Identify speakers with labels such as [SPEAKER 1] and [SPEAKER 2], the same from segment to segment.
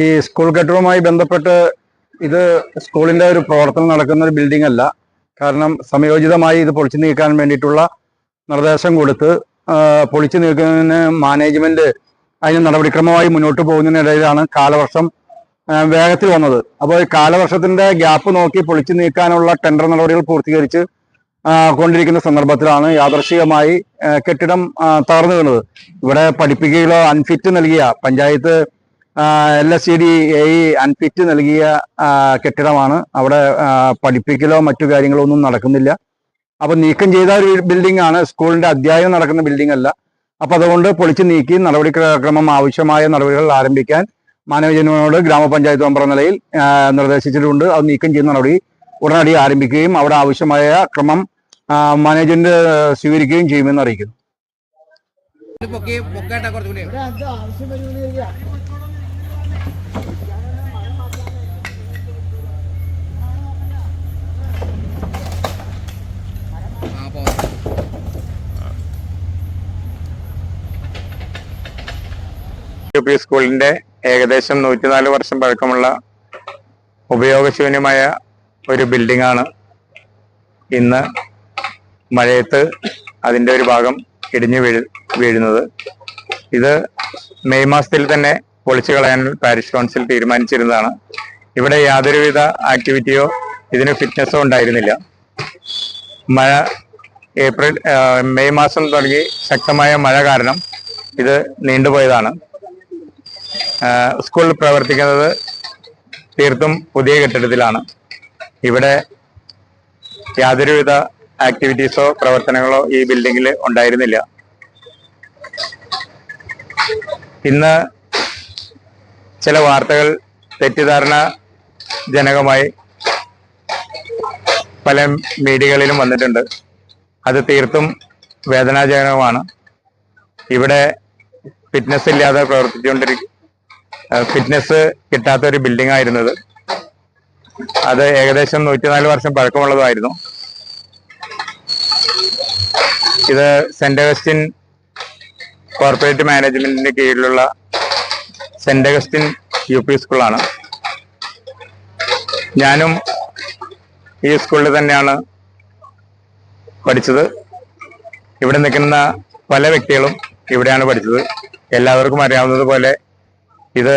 [SPEAKER 1] ഈ സ്കൂൾ കെട്ടിടവുമായി ബന്ധപ്പെട്ട് ഇത് സ്കൂളിന്റെ ഒരു പ്രവർത്തനം നടക്കുന്ന ഒരു ബിൽഡിംഗ് അല്ല. കാരണം സമയോചിതമായി ഇത് പൊളിച്ചു നീക്കാൻ വേണ്ടിയിട്ടുള്ള നിർദ്ദേശം കൊടുത്ത് പൊളിച്ചു നീക്കുന്നതിന് മാനേജ്മെന്റ് അതിന് നടപടിക്രമമായി മുന്നോട്ട് പോകുന്നതിനിടയിലാണ് കാലവർഷം വേഗത്തിൽ വന്നത്. അപ്പോൾ കാലവർഷത്തിന്റെ ഗ്യാപ്പ് നോക്കി പൊളിച്ചു നീക്കാനുള്ള ടെൻഡർ നടപടികൾ പൂർത്തീകരിച്ച് കൊണ്ടിരിക്കുന്ന സന്ദർഭത്തിലാണ് യാദർശികമായി കെട്ടിടം തകർന്നു വീണത്. ഇവിടെ പഠിപ്പിക്കുകയോ അൺഫിറ്റ് നൽകിയ panchayat L S C D A unfit നൽകിയ കെട്ടിടമാണ്. അവിടെ പഠിപ്പിക്കലോ മറ്റു കാര്യങ്ങളോ ഒന്നും നടക്കുന്നില്ല. അപ്പൊ നീക്കം ചെയ്ത ഒരു ബിൽഡിംഗ് ആണ് സ്കൂളിന്റെ അധ്യായം നടക്കുന്ന ബിൽഡിംഗ് അല്ല അപ്പൊ അതുകൊണ്ട് പൊളിച്ചു നീക്കി നടപടിക്രമം ആവശ്യമായ നടപടികൾ ആരംഭിക്കാൻ മാനവജനോട് ഗ്രാമപഞ്ചായത്ത് മെമ്പർ നിലയിൽ നിർദ്ദേശിച്ചിട്ടുണ്ട്. അത് നീക്കം ചെയ്യുന്ന നടപടി ഉടനടി ആരംഭിക്കുകയും അവിടെ ആവശ്യമായ ക്രമം മാനേജ്മെന്റ് സ്വീകരിക്കുകയും ചെയ്യുമെന്ന് അറിയിക്കുന്നു
[SPEAKER 2] ഇത് പൊക്കി പൊക്കാട്ടാ കുറച്ചുകൂടി ആ പോ
[SPEAKER 3] യു പി സ്കൂളിന്റെ ഏകദേശം നൂറ്റിനാല് വർഷം പഴക്കമുള്ള ഉപയോഗശൂന്യമായ ഒരു ബിൽഡിംഗ് ആണ് ഇന്ന് മഴയത്ത് അതിന്റെ ഒരു ഭാഗം ഇടിഞ്ഞു വീഴ് വീഴുന്നത്. ഇത് മെയ് മാസത്തിൽ തന്നെ പൊളിച്ചു കളയാൻ പാരിഷ് കൗൺസിൽ തീരുമാനിച്ചിരുന്നതാണ്. ഇവിടെ യാതൊരുവിധ ആക്ടിവിറ്റിയോ ഇതിന് ഫിറ്റ്നസ്സോ ഉണ്ടായിരുന്നില്ല. മഴ ഏപ്രിൽ മെയ് മാസം തുടങ്ങി ശക്തമായ മഴ കാരണം ഇത് നീണ്ടുപോയതാണ്. സ്കൂൾ പ്രവർത്തിക്കുന്നത് തീർത്തും പുതിയ കെട്ടിടത്തിലാണ്. ഇവിടെ യാതൊരുവിധ ആക്ടിവിറ്റീസോ പ്രവർത്തനങ്ങളോ ഈ ബിൽഡിങ്ങിൽ ഉണ്ടായിരുന്നില്ല. ഇന്ന് ചില വാർത്തകൾ തെറ്റിദ്ധാരണ ജനകമായി പല മീഡിയകളിലും വന്നിട്ടുണ്ട്. അത് തീർത്തും വേദനാജനകമാണ്. ഇവിടെ ഫിറ്റ്നസ് ഇല്ലാതെ പ്രവർത്തിച്ചുകൊണ്ടിരിക്കും ഫിറ്റ്നസ് കിട്ടാത്ത ഒരു ബിൽഡിംഗ് ആയിരുന്നത്. അത് ഏകദേശം നൂറ്റിനാല് വർഷം പഴക്കമുള്ളതായിരുന്നു. ഇത് സെന്റ് അഗസ്റ്റിൻ കോർപ്പറേറ്റ് മാനേജ്മെന്റിന്റെ കീഴിലുള്ള സെന്റ് അഗസ്റ്റിൻ യു പി സ്കൂളാണ്. ഞാനും ഈ സ്കൂളിൽ തന്നെയാണ് പഠിച്ചത്. ഇവിടെ നിൽക്കുന്ന പല വ്യക്തികളും ഇവിടെയാണ് പഠിച്ചത്. എല്ലാവർക്കും അറിയാവുന്നതുപോലെ ഇത്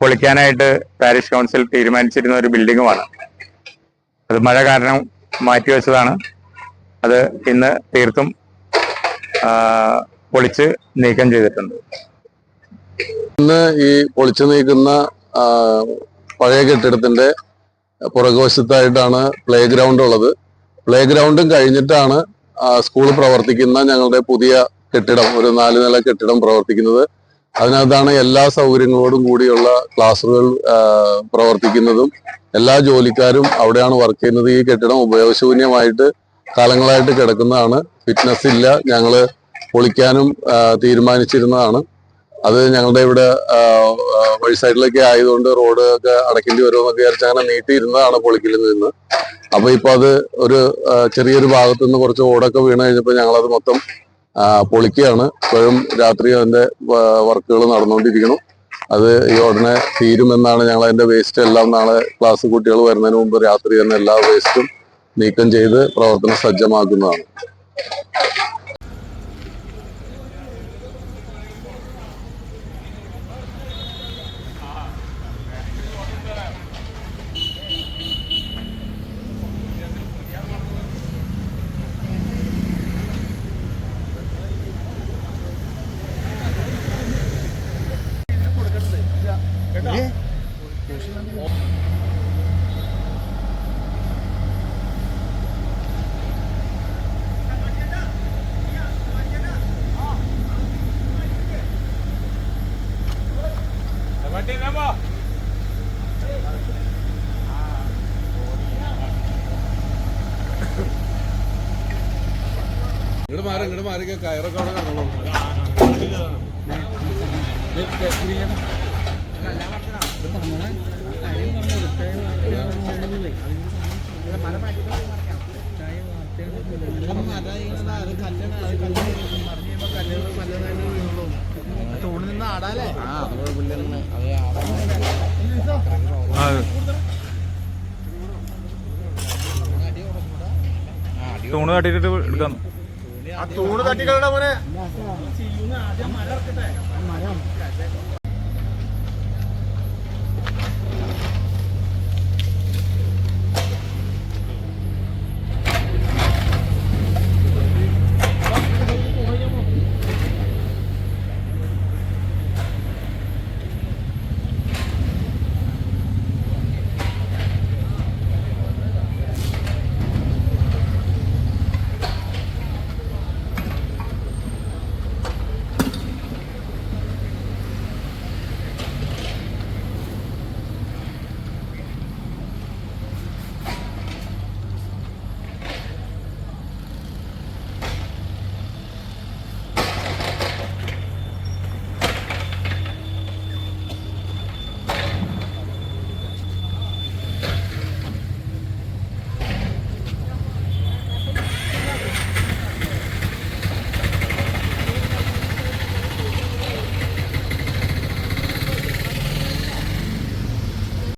[SPEAKER 3] പൊളിക്കാനായിട്ട് പാരിഷ് കൗൺസിൽ തീരുമാനിച്ചിരുന്ന ഒരു ബിൽഡിങ്ങുമാണ്. അത് മഴ കാരണം മാറ്റിവെച്ചതാണ് അത് ഇന്ന് തീർത്തും പൊളിച്ച് നീക്കം ചെയ്തിട്ടുണ്ട്.
[SPEAKER 4] ഇന്ന് ഈ പൊളിച്ചു നീക്കുന്ന പഴയ കെട്ടിടത്തിന്റെ പുറകുവശത്തായിട്ടാണ് പ്ലേ ഗ്രൗണ്ട് ഉള്ളത്. പ്ലേ ഗ്രൗണ്ടും കഴിഞ്ഞിട്ടാണ് സ്കൂൾ പ്രവർത്തിക്കുന്ന ഞങ്ങളുടെ പുതിയ കെട്ടിടം ഒരു നാല് നില കെട്ടിടം പ്രവർത്തിക്കുന്നത്. അതിനകത്താണ് എല്ലാ സൗകര്യങ്ങളോടും കൂടിയുള്ള ക്ലാസ്സുകൾ പ്രവർത്തിക്കുന്നതും എല്ലാ ജോലിക്കാരും അവിടെയാണ് വർക്ക് ചെയ്യുന്നത്. ഈ കെട്ടിടം ഉപയോഗശൂന്യമായിട്ട് കാലങ്ങളായിട്ട് കിടക്കുന്നതാണ്. ഫിറ്റ്നസ് ഇല്ല. ഞങ്ങൾ പൊളിക്കാനും തീരുമാനിച്ചിരുന്നതാണ്. അത് ഞങ്ങളുടെ ഇവിടെ വഴി സൈഡിലൊക്കെ ആയതുകൊണ്ട് റോഡ് ഒക്കെ അടയ്ക്കേണ്ടി വരുമെന്നൊക്കെ വിചാരിച്ച് അങ്ങനെ നീട്ടിയിരുന്നതാണ് പൊളിക്കലിൽ നിന്ന്. അപ്പൊ ഇപ്പൊ അത് ഒരു ചെറിയൊരു ഭാഗത്തു നിന്ന് കുറച്ച് ഓടൊക്കെ വീണ് കഴിഞ്ഞപ്പോൾ ഞങ്ങളത് മൊത്തം പൊളിക്കുകയാണ്. ഇപ്പോഴും രാത്രി അതിന്റെ വർക്കുകൾ നടന്നുകൊണ്ടിരിക്കുന്നു. അത് ഈ ഉടനെ തീരുമെന്നാണ് ഞങ്ങൾ അതിന്റെ വേസ്റ്റ് എല്ലാം നാളെ ക്ലാസ് കുട്ടികൾ വരുന്നതിന് മുമ്പ് രാത്രി തന്നെ എല്ലാ വേസ്റ്റും നീക്കം ചെയ്ത് പ്രവർത്തന സജ്ജമാക്കുന്നതാണ്.
[SPEAKER 5] ഇങ്ങോട്ട് മാറി ഇങ്ങോട്ട് മാറി കയറൊക്കെ അവിടെ കിടന്നോളൂ
[SPEAKER 2] തോണി നിന്ന് ആടാലേ അത്
[SPEAKER 6] ആ തൂണ് തട്ടിട്ട് എടുക്കാം
[SPEAKER 5] ആ തൂണ് തട്ടിക്കളുടെ മോനെ